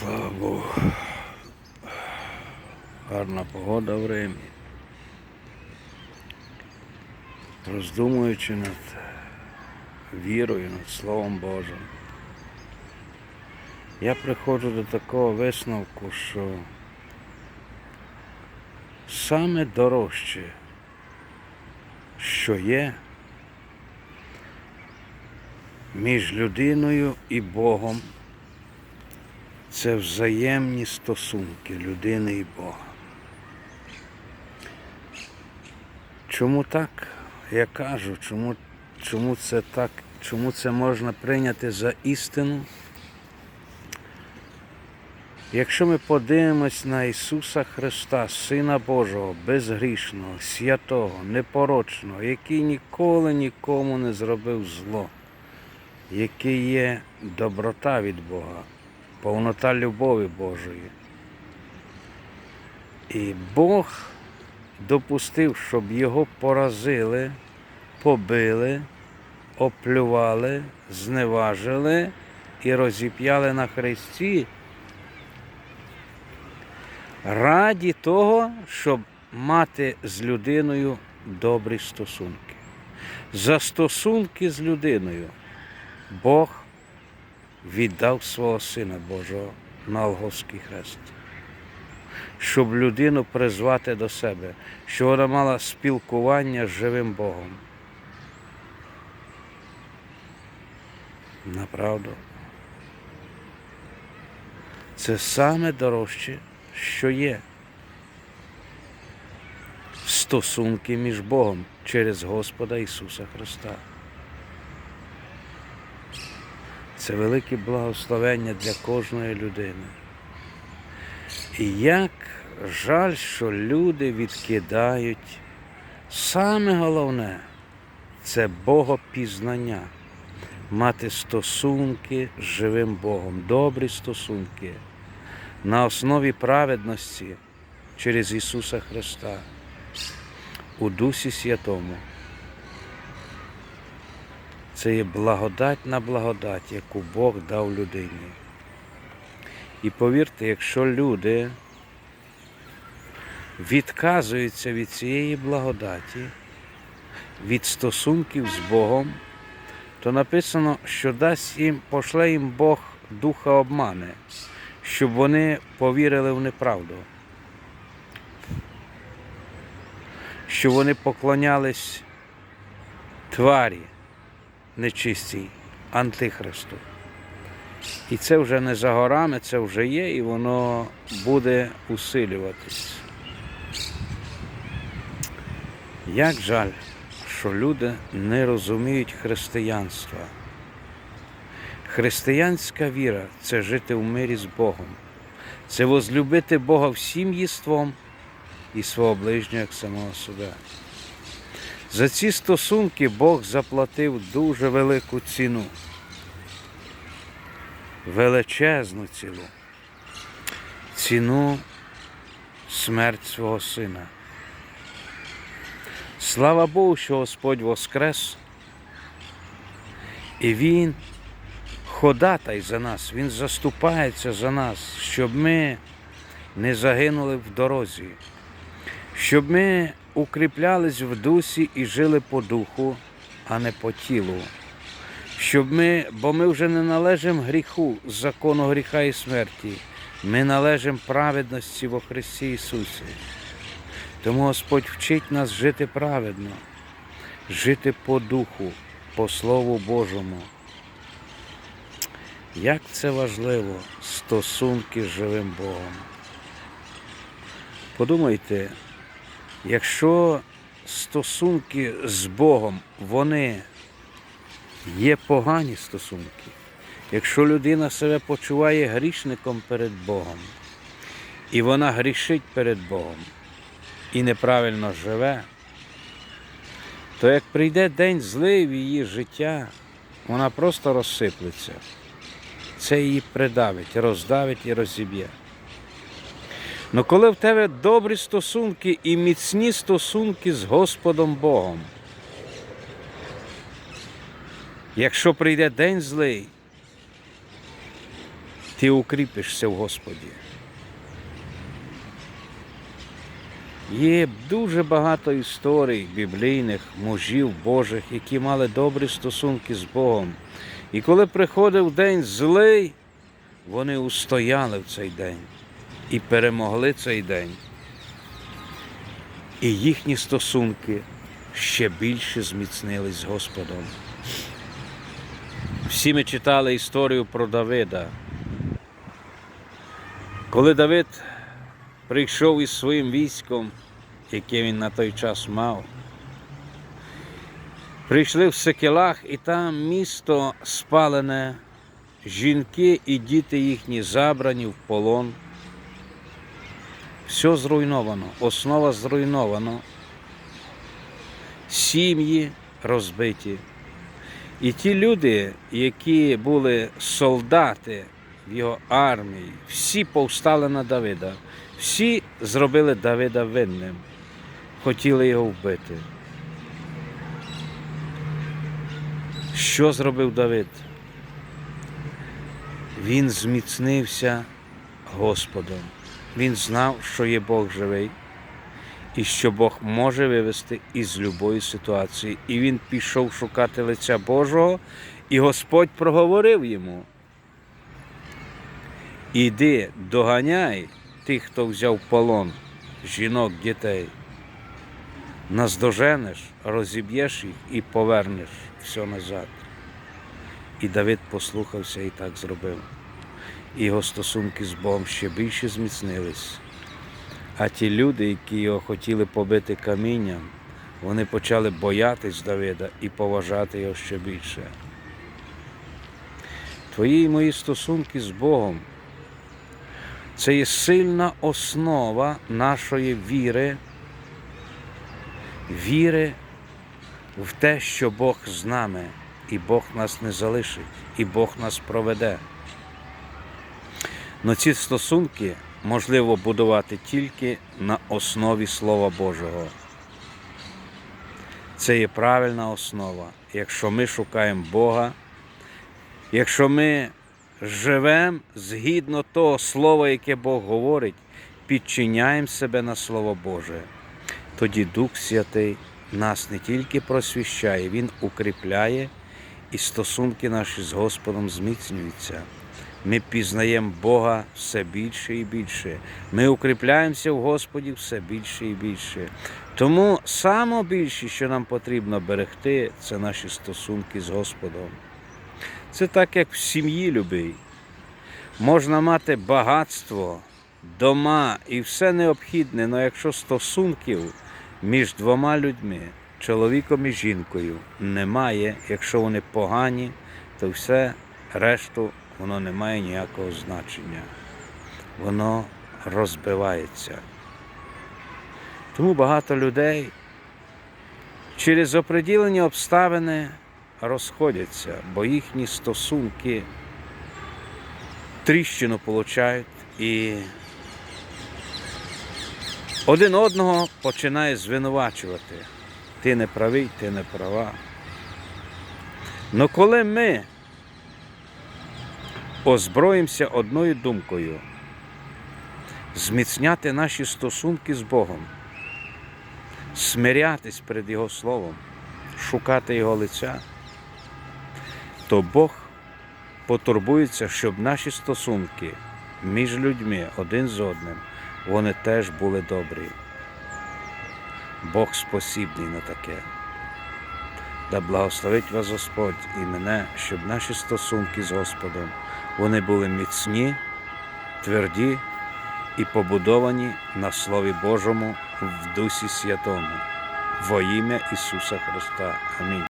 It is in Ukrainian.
Слава Богу. Гарна погода в Римі. Роздумуючи над вірою, над Словом Божим. Я приходжу до такого висновку, що саме дорожче, що є між людиною і Богом, це взаємні стосунки людини і Бога. Чому так? Я кажу, чому, чому це так, чому це можна прийняти за істину? Якщо ми подивимось на Ісуса Христа, Сина Божого, безгрішного, святого, непорочного, який ніколи нікому не зробив зло, який є доброта від Бога, повнота любові Божої. І Бог допустив, щоб його поразили, побили, оплювали, зневажили і розіп'яли на хресті раді того, щоб мати з людиною добрі стосунки. За стосунки з людиною Бог віддав свого Сина Божого на Голгофський хрест, щоб людину призвати до себе, щоб вона мала спілкування з живим Богом. Направду. Це саме дорожче, що є. Стосунки між Богом через Господа Ісуса Христа. Це велике благословення для кожної людини. І як жаль, що люди відкидають саме головне це Богопізнання, мати стосунки з живим Богом, добрі стосунки на основі праведності через Ісуса Христа у Дусі Святому. Це є благодать на благодать, яку Бог дав людині. І повірте, якщо люди відказуються від цієї благодаті, від стосунків з Богом, то написано, що дасть їм, пошле їм Бог духа обмани, щоб вони повірили в неправду, щоб вони поклонялись тварі нечистій, антихристу. І це вже не за горами, це вже є, і воно буде усилюватись. Як жаль, що люди не розуміють християнства. Християнська віра це жити в мирі з Богом, це возлюбити Бога всім єством і свого ближнього як самого себе. За ці стосунки Бог заплатив дуже велику ціну, величезну ціну, ціну смерть свого сина. Слава Богу, що Господь воскрес, і Він ходатай за нас, Він заступається за нас, щоб ми не загинули в дорозі, щоб ми укріплялись в дусі і жили по духу, а не по тілу. Щоб ми, бо ми вже не належимо гріху, закону гріха і смерті, ми належимо праведності во Христі Ісусі. Тому Господь вчить нас жити праведно, жити по духу, по Слову Божому. Як це важливо стосунки з живим Богом. Подумайте, якщо стосунки з Богом, вони є погані стосунки, якщо людина себе почуває грішником перед Богом, і вона грішить перед Богом і неправильно живе, то як прийде день злий в її життя, вона просто розсиплеться. Це її придавить, роздавить і розіб'є. Ну коли в тебе добрі стосунки і міцні стосунки з Господом Богом, якщо прийде день злий, ти укріпишся в Господі. Є дуже багато історій біблійних мужів Божих, які мали добрі стосунки з Богом. І коли приходив день злий, вони устояли в цей день і перемогли цей день. І їхні стосунки ще більше зміцнились з Господом. Всі ми читали історію про Давида. Коли Давид прийшов із своїм військом, яке він на той час мав, прийшли в Секелах, і там місто спалене, жінки і діти їхні забрані в полон. Все зруйновано, основа зруйнована, сім'ї розбиті. І ті люди, які були солдати в його армії, всі повстали на Давида, всі зробили Давида винним, хотіли його вбити. Що зробив Давид? Він зміцнився Господом. Він знав, що є Бог живий і що Бог може вивести із любої ситуації. І він пішов шукати лиця Божого, і Господь проговорив йому. Іди, доганяй тих, хто взяв полон, жінок, дітей. Наздоженеш, розіб'єш їх і повернеш все назад. І Давид послухався і так зробив. Його стосунки з Богом ще більше зміцнились. А ті люди, які його хотіли побити камінням, вони почали боятись Давида і поважати його ще більше. Твої і мої стосунки з Богом це є сильна основа нашої віри, віри в те, що Бог з нами, і Бог нас не залишить, і Бог нас проведе. Но ці стосунки можливо будувати тільки на основі Слова Божого. Це є правильна основа. Якщо ми шукаємо Бога, якщо ми живемо згідно того слова, яке Бог говорить, підчиняємо себе на Слово Боже, тоді Дух Святий нас не тільки просвіщає, Він укріпляє і стосунки наші з Господом зміцнюються. Ми пізнаємо Бога все більше і більше. Ми укріпляємося в Господі все більше і більше. Тому саме більше, що нам потрібно берегти, це наші стосунки з Господом. Це так, як в сім'ї любий. Можна мати багатство, дома і все необхідне, але якщо стосунків між двома людьми, чоловіком і жінкою, немає, якщо вони погані, то все решту воно не має ніякого значення. Воно розбивається. Тому багато людей через оприділені обставини розходяться, бо їхні стосунки тріщину получають і один одного починає звинувачувати. Ти не правий, ти не права. Но коли ми озброїмося одною думкою, зміцняти наші стосунки з Богом, смирятись перед Його Словом, шукати Його лиця, то Бог потурбується, щоб наші стосунки між людьми один з одним, вони теж були добрі. Бог спосібний на таке. Да благословить вас Господь і мене, щоб наші стосунки з Господом вони були міцні, тверді і побудовані на Слові Божому в Дусі Святому. Во ім'я Ісуса Христа. Амінь.